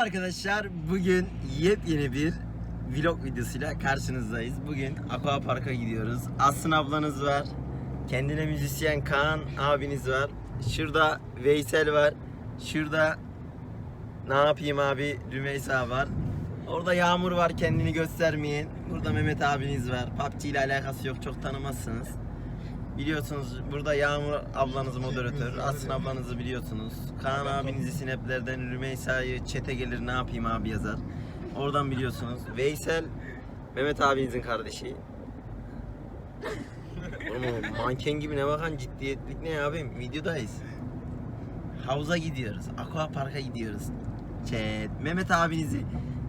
arkadaşlar. Bugün yepyeni bir vlog videosuyla karşınızdayız. Bugün Aqua Park'a gidiyoruz. Aslı ablanız var. Kendine müzisyen Kaan abiniz var. Şurada Veysel var. Şurada ne yapayım abi Rümeysa var. Orada Yağmur var kendini göstermeyin. Burada Mehmet abiniz var. PUBG ile alakası yok çok tanımazsınız. Biliyorsunuz burada Yağmur ablanız moderatör, Aslı ablanızı biliyorsunuz. Kaan abinizi sineplerden Rümeysa'yı çete gelir ne yapayım abi yazar. Oradan biliyorsunuz. Veysel Mehmet abinizin kardeşi. Oğlum manken gibi ne bakan ciddiyetlik ne abim videodayız. Havuza gidiyoruz. Aqua Park'a gidiyoruz. Chat. Mehmet abinizi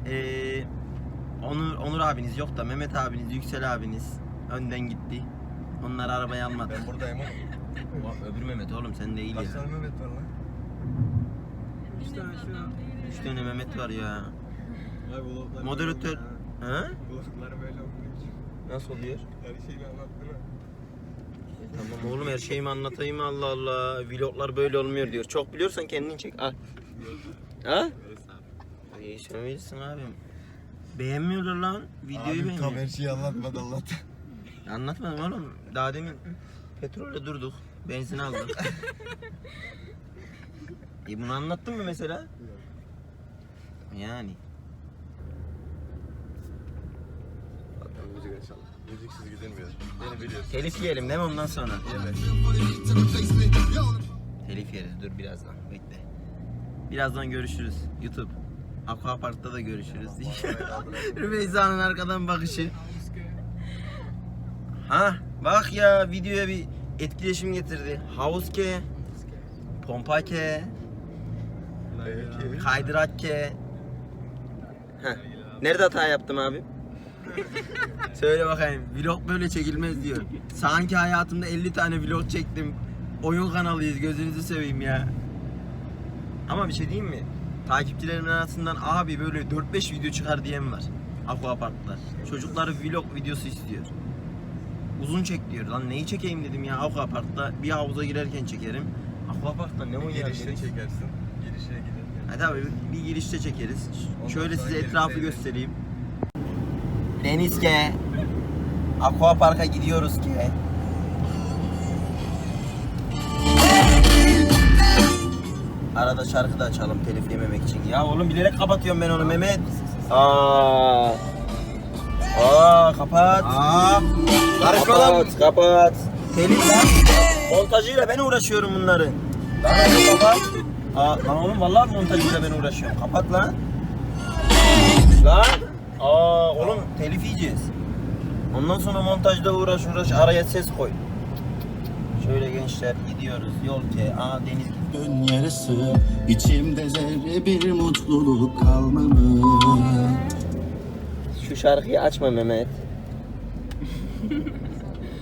eee Onur, Onur abiniz yok da Mehmet abiniz, Yüksel abiniz önden gitti. Onlar arabayı almadı. Ben buradayım oğlum. Ulan Öbür Mehmet oğlum sen değil Kaç ya. tane Mehmet var lan? Üç tane şu an. Üç tane Mehmet var ya. Ay vloglar Moderatör. Ha? Vloglar böyle oluyor. Nasıl oluyor? Her şeyi anlattın ha. Tamam oğlum her şeyimi anlatayım Allah Allah. Vloglar böyle olmuyor diyor. Çok biliyorsan kendin çek. Al. Ha? İyi sen bilirsin abim. Beğenmiyorlar lan. Videoyu Abi tam beğenmiyor. her şeyi anlatmadı Allah'tan. Anlatmadım oğlum. Daha demin petrolde durduk. Benzin aldık. e bunu anlattın mı mesela? Yani. Zaten müzik açalım. Müziksiz gidilmiyor. Beni biliyorsun. Telif yiyelim değil mi ondan sonra? Evet. Telif yeriz dur birazdan bekle. Birazdan görüşürüz YouTube. Aqua Park'ta da görüşürüz. Rümeysa'nın arkadan bakışı. Ha bak ya videoya bir etkileşim getirdi. Havuz ke, pompa ke, Belki. kaydırak ke. Heh. Nerede hata yaptım abi? Söyle bakayım. Vlog böyle çekilmez diyor. Sanki hayatımda 50 tane vlog çektim. Oyun kanalıyız gözünüzü seveyim ya. Ama bir şey diyeyim mi? Takipçilerimin arasından abi böyle 4-5 video çıkar diyen var. Aqua Park'ta. Çocukları vlog videosu istiyor. Uzun çek diyor. Lan neyi çekeyim dedim ya Aqua Park'ta. Bir havuza girerken çekerim. Aqua Park'ta ne Girişte oynayabiliriz? çekersin. Girişe giderken. Hadi abi bir girişte çekeriz. Ondan Şöyle sonra size gelip etrafı seyredin. göstereyim. Denizke. Aqua Park'a gidiyoruz ki. Arada şarkı da açalım telif yememek için. Ya oğlum bilerek kapatıyorum ben onu Mehmet. Aa. Aa kapat. Aa, karışma lan. Kapat, kapat. Telif lan. Montajıyla ben uğraşıyorum bunları. Lan hadi kapat. Aa, lan oğlum vallahi montajıyla ben uğraşıyorum. Kapat lan. Lan. Aa oğlum telif yiyeceğiz. Ondan sonra montajda uğraş uğraş araya ses koy. Şöyle gençler gidiyoruz yol ke. Aa deniz Gön yarısı içimde zerre bir mutluluk kalmamış Şu şarkıyı açma Mehmet.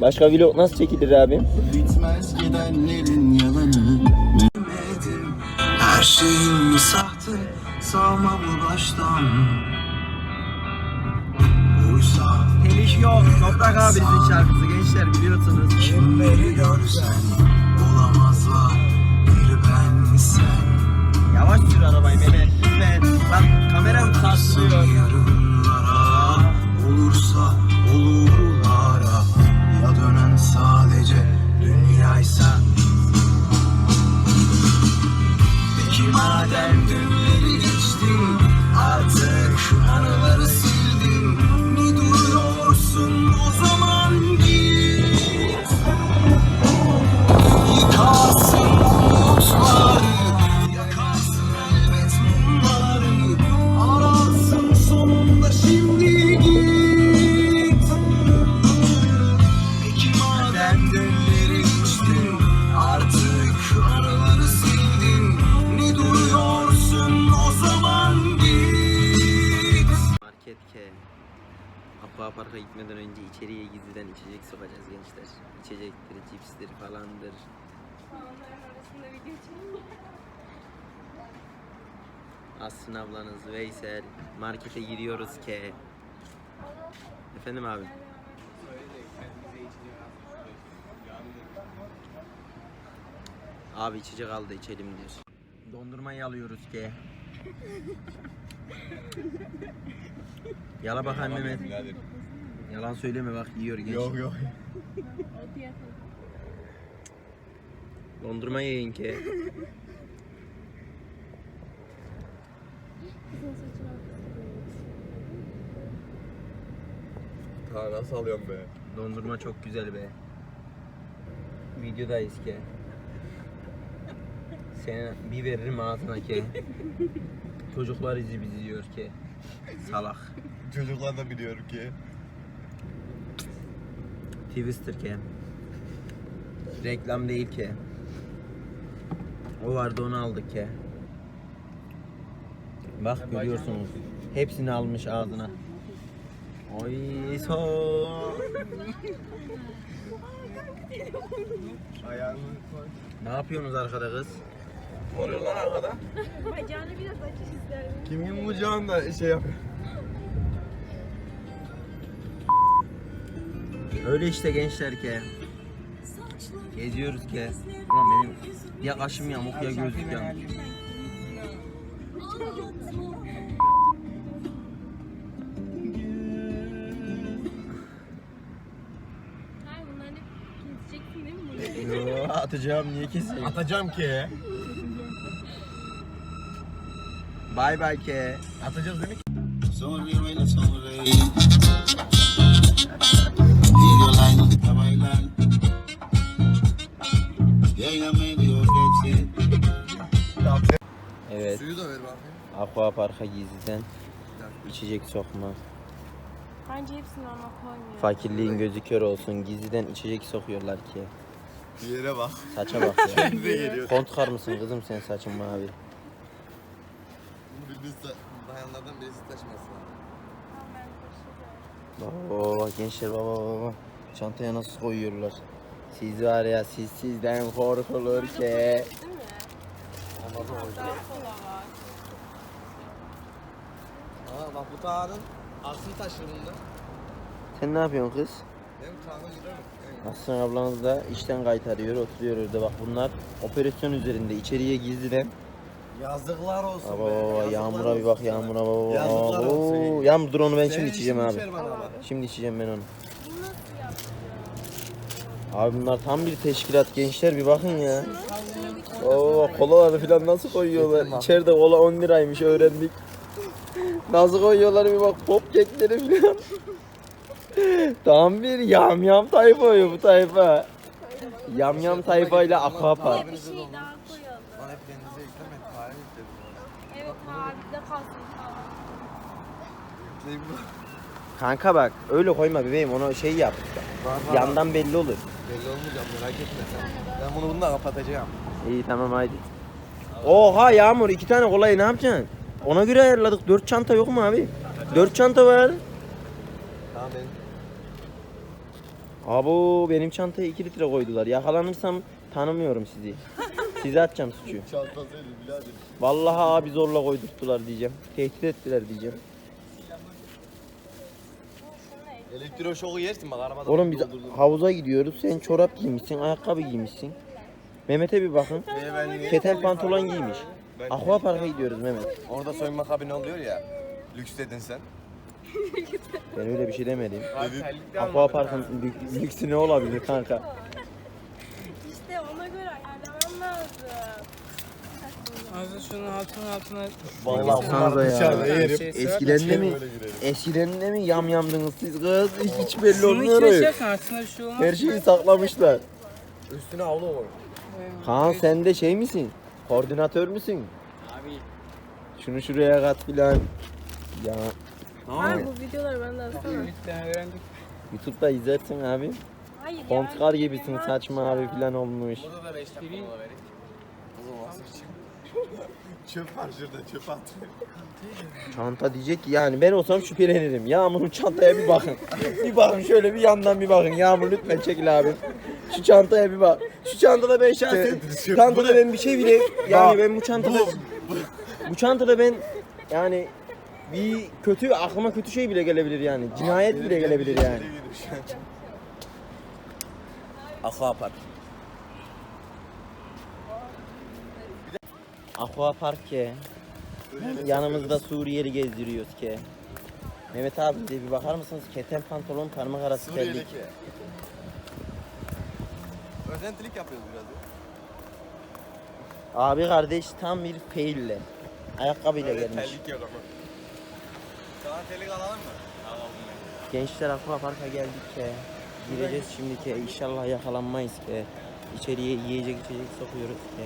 Başka vlog nasıl çekilir abi? Bitmez gidenlerin yalanı Mehmet'im Her şeyin mi sahte Savma bu baştan Oysa Telif yok. Toprak abimizin şarkısı gençler biliyorsunuz. kimleri görsen Olamazlar bir ben sen Yavaş sür arabayı Mehmet lütfen. Bak kameram sarsılıyor. Olursa olurlara Park'a gitmeden önce içeriye gizliden içecek sokacağız gençler. İçecektir, cipstir falandır. Onların arasında video çekiyor. Aslı ablanız, Veysel. Markete giriyoruz ke. Efendim abi. Abi içecek al da içelim diyor. Dondurmayı alıyoruz ki. Yala bakayım Mehmet. Yalan söyleme bak yiyor genç. Yok yok. Dondurma yiyin ki. Ha nasıl alıyorum be? Dondurma çok güzel be. Videodayız ki. Seni bir veririm ağzına ki. Çocuklar izi bizi diyor ki. Salak. Çocuklar da biliyorum ki. Twister ki. Reklam değil ki. O vardı onu aldık ki. Bak görüyorsunuz. Hepsini almış ağzına. Oy so. Ayağını koy. Ne yapıyorsunuz arkada kız? Bacağını biraz açış isterim. Kimin kucağında şey yapıyor? Öyle işte gençler ki. Geziyoruz ki. Ulan benim ya kaşım yamuk ya gözlük yamuk. Değil mi? Yo, atacağım niye keseyim? Atacağım ki. Bay bay ki. Atacağız demek. Sonrime Aqua Park'a gizliden içecek sokma. Bence hepsini ona koymuyor. Fakirliğin gözü kör olsun. Gizliden içecek sokuyorlar ki. Bir yere bak. Saça bak ya. Kendi de geliyor. Kont kar mısın kızım sen saçın mavi. Biz de bayanlardan birisi. Tamam, ben koşuyorum. Baba baba gençler baba baba. Çantaya nasıl koyuyorlar. Siz var ya siz sizden korkulur ki. Değil mi? Anladım Daha kola var. Aa bak bu Kaan'ın aksını taşır bunda. Sen ne yapıyorsun kız? Benim gider mi? Aslan ablanız da işten kaytarıyor, oturuyor orada. Bak bunlar operasyon üzerinde. içeriye gizliden. Yazıklar olsun Baba baba yazıklar yağmura bir bak ya. yağmura baba. Yazıklar Oo, olsun. Yağmur dur onu ben şimdi içeceğim abi. Şimdi içeceğim ben onu. Abi bunlar tam bir teşkilat gençler bir bakın ya. Oo kolaları falan nasıl koyuyorlar. İçeride kola 10 liraymış öğrendik. Nasıl koyuyorlar bir bak pop kekleri falan. tam bir yam yam tayfa oluyor bu tayfa. Yam yam tayfayla aquapark. Bir şey daha koyalım. Lan hep kendinize yüklemeyin. Tarih yükledim. Evet de kalsın falan. Yükleyeyim mi? Kanka bak öyle koyma bebeğim onu şey yap. Var, var, var. Yandan belli olur. Belli olmayacak merak etme sen. Ben bunu bununla kapatacağım. İyi tamam haydi. Oha Yağmur iki tane kolayı ne yapacaksın? Ona göre ayarladık. Dört çanta yok mu abi? Dört çanta var. Tamam benim. Abo benim çantaya 2 litre koydular. Yakalanırsam tanımıyorum sizi. Size atacağım suçu. Çantasıydı birader. Vallahi abi zorla koydurttular diyeceğim. Tehdit ettiler diyeceğim. Elektroşoku yersin bak arabada. Oğlum biz doldurdum. havuza gidiyoruz. Sen çorap giymişsin, ayakkabı giymişsin. Mehmet'e bir bakın. Beyefendi. Keten pantolon giymiş. Ben- Aqua Park'a gidiyoruz Mehmet. Orada soyunma kabini oluyor ya. Lüks dedin sen. Ben öyle bir şey demedim. Park'ın lük- lüksü ne olabilir kanka? İşte ona göre ayarlamam lazım. Ağzı şunun altına altına Vallahi Baksanıza ya. dışarıda yerim. Eskiden de İçeri mi? böyle girelim. Eskiden de mi yam yamdınız siz kız? Hiç, hiç belli olmuyor. çek altına bir şey olmaz. Her şeyi saklamışlar. Üstüne havlu koy. Kaan sen de şey misin? Koordinatör müsün? Abi. Şunu şuraya kat filan. Ya Abi bu videoları ben de atsana. YouTube'da izlersin abi. Hayır Kontkar gibisin ben saçma abi filan olmuş. Burada da 5 dakika mola verin. O zaman nasıl çık? Çöp var şurada çöp at. Çanta diyecek ki yani ben olsam şüphelenirim. Yağmur'un çantaya bir bakın. bir bakın şöyle bir yandan bir bakın. Yağmur lütfen çekil abi. Şu çantaya bir bak. Şu çantada ben şahsen çantada ben bir şey bile yani ben bu çantada bu çantada ben yani bir kötü aklıma kötü şey bile gelebilir yani. Cinayet bile gelebilir yani. Aquapark. Aquapark ki. Yanımızda Suriyeli gezdiriyoruz ki. Mehmet abi bir bakar mısınız? Keten pantolon parmak arası terlik. Özentilik yapıyoruz biraz. ya. Abi kardeş tam bir faille. Ayakkabıyla Böyle gelmiş. terlik yok ama. Sana terlik alalım mı? Alalım. Gençler Aqua Park'a geldik ki. Gireceğiz şimdi ki. İnşallah yakalanmayız ki. İçeriye yiyecek içecek sokuyoruz ki.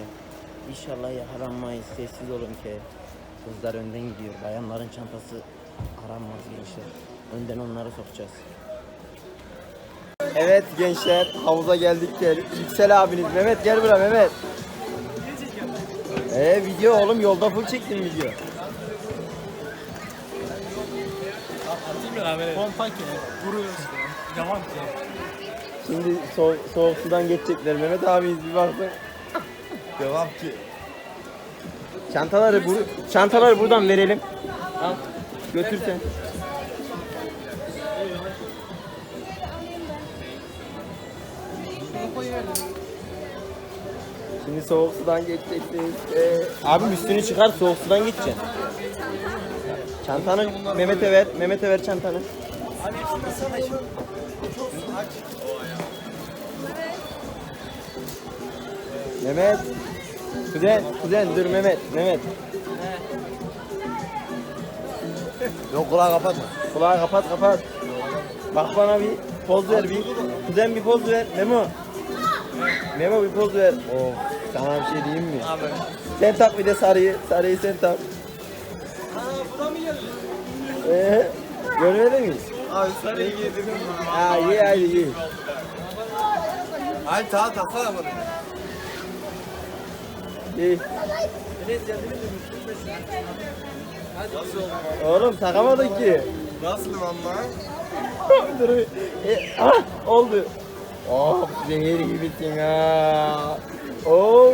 İnşallah yakalanmayız. Sessiz olun ki. Kızlar önden gidiyor. Bayanların çantası aranmaz gençler. Önden onları sokacağız. Evet gençler havuza geldik ki. Yüksel abiniz. Mehmet gel buraya Mehmet. Ee video oğlum yolda full çektim video. Şimdi soğuk, soğuk sudan geçecekler. Mehmet abimiz bir baksın. Devam ki. Çantaları bu çantaları buradan verelim. Al. Götür sen. Şimdi soğuk sudan geçeceksiniz. Ee, abim üstünü çıkar soğuk sudan geçeceksin. Çantanı Mehmet'e ver. Mehmet'e ver çantanı. Mehmet. Kuzen, kuzen dur Mehmet, Mehmet. Yok kulağı kapatma. Kulağı kapat kapat. Bak bana bir poz ver bir. Kuzen bir poz ver. Memo. Memo bir poz ver. Oh, sana bir şey diyeyim mi? Sen tak bir de sarıyı. Sarıyı sen tak. Ee, görmedin mi? Abi sarıyı giydim. Ha iyi hadi iyi. Hayır tamam taksana bunu. İyi. Oğlum takamadın ki. Nasılım amma? Dur. E, ah, oldu. Oh, zehir gibisin ha. Oh.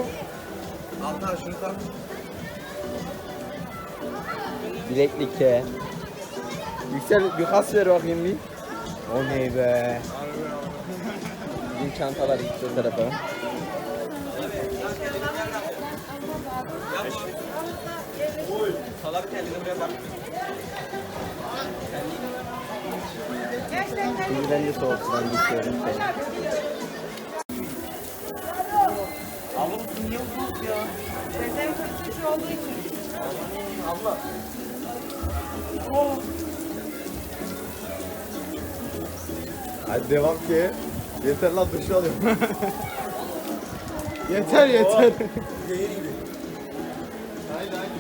Altan şunu tak. Bileklik ke. Yüksel bir kas ver bakayım bir. O ne be. Bizim çantalar o tarafa. Şimdi ben de soğuk sudan geçiyorum seni. Hadi devam ki. Yeter lan duş alıyorum. yeter yeter. Haydi haydi.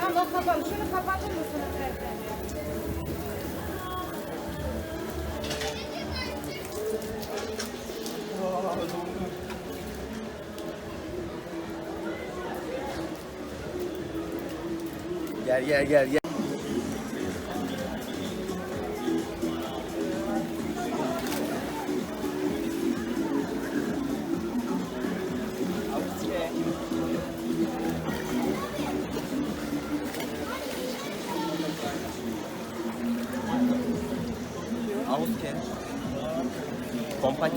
Tamam o kapalı. Şunu kapatır mısınız? Gel gel gel gel. Havuz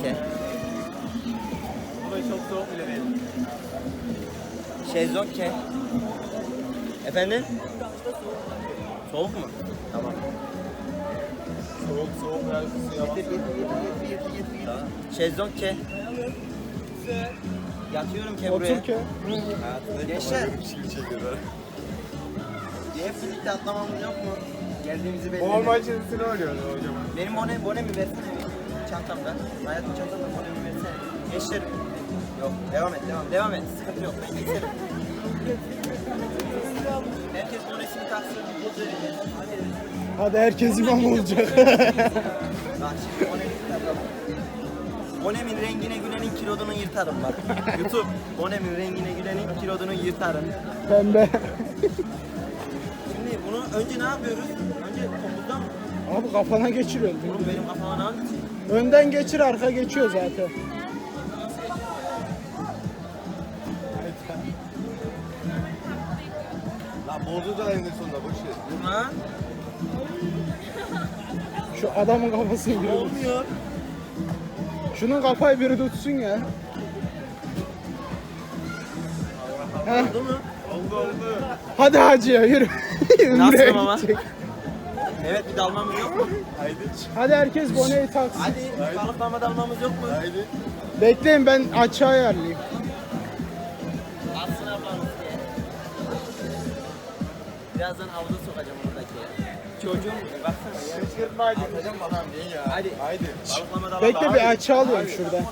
ke. Soğuk bile değil. Şezlong ke. Efendim? Soğuk mu? Tamam. Soğuk soğuk her şey suya bak. Şezlong ke. Yatıyorum ke buraya. Otur ki. Gençler. Bir şey çekiyorlar. Hep birlikte atlamamız yok mu? Geldiğimizi belli. Boğaz maçını oynuyordu hocam. Benim bone, bonemi versene. Çantamda. Hayatım çantamda bonemi versene. Gençler. Yok devam et devam devam et. Sıkıntı yok. Ben geçerim. Herkes bonesini taksın. Poz vereceğiz. Hadi. Hadi herkes imam olacak. Bak şimdi bonemi takalım. Bonemin rengine gülenin kilodunu yırtarım bak. YouTube. Bonemin rengine gülenin kilodunu yırtarım. Pembe. Şimdi bunu önce ne yapıyoruz? Önce omuzdan mı? Abi kafana geçiriyorsun. Oğlum benim kafama ne yapıyorsun? Önden geçir arka geçiyor zaten. Borcu da eninde sonunda boş ver. Ha? Şu adamın kafasını biri. Olmuyor. Şunun kafayı biri tutsun ya. Heh. Oldu mu? Oldu oldu. Hadi hacıya yürü. Nasıl gidecek. Evet bir dalmamız yok mu? Hadi herkes boneyi taksın. Hadi balıklama dalmamız yok mu? Haydi. Bekleyin ben açığa ayarlayayım. Birazdan havuza sokacağım oradaki. Çocuğum baksana ya. Kışkırtma haydi. Atacağım bakalım diye ya. Hadi. Haydi. Balıklama dalalım. Bekle bir açı alıyorum şuradan.